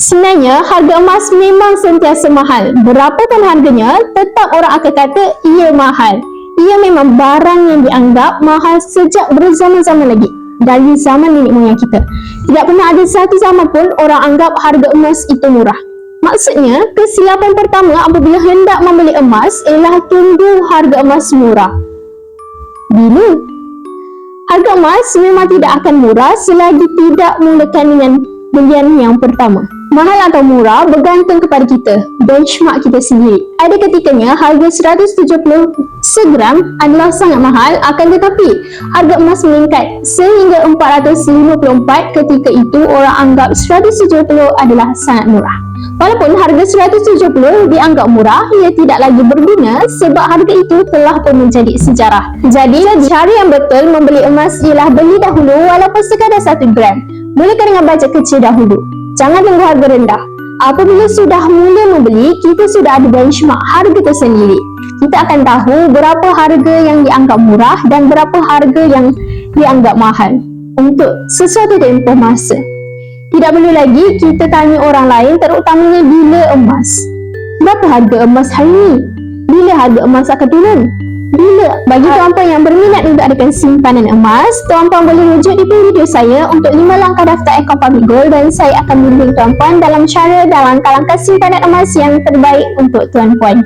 Sebenarnya, harga emas memang sentiasa mahal. Berapapun harganya, tetap orang akan kata ia mahal. Ia memang barang yang dianggap mahal sejak berzaman-zaman lagi. Dari zaman nenek moyang kita. Tidak pernah ada satu zaman pun orang anggap harga emas itu murah. Maksudnya, kesilapan pertama apabila hendak membeli emas ialah tunggu harga emas murah. Bila? Harga emas memang tidak akan murah selagi tidak mulakan dengan belian yang pertama. Mahal atau murah bergantung kepada kita, benchmark kita sendiri. Ada ketikanya harga 170 segram adalah sangat mahal akan tetapi harga emas meningkat sehingga 454 ketika itu orang anggap 170 adalah sangat murah. Walaupun harga 170 dianggap murah, ia tidak lagi berguna sebab harga itu telah pun menjadi sejarah. Jadi, cara yang betul membeli emas ialah beli dahulu walaupun sekadar 1 gram. Mulakan dengan bajet kecil dahulu. Jangan tunggu harga rendah. Apabila sudah mula membeli, kita sudah ada benchmark harga tersendiri. Kita akan tahu berapa harga yang dianggap murah dan berapa harga yang dianggap mahal untuk sesuatu tempoh masa. Tidak perlu lagi kita tanya orang lain terutamanya bila emas. Berapa harga emas hari ini? Bila harga emas akan turun? Bila? Bagi tuan-puan yang berminat untuk adakan simpanan emas, tuan-puan boleh rujuk di video saya untuk 5 langkah daftar akaun public gold dan saya akan bimbing tuan-puan dalam cara dan langkah-langkah simpanan emas yang terbaik untuk tuan-puan.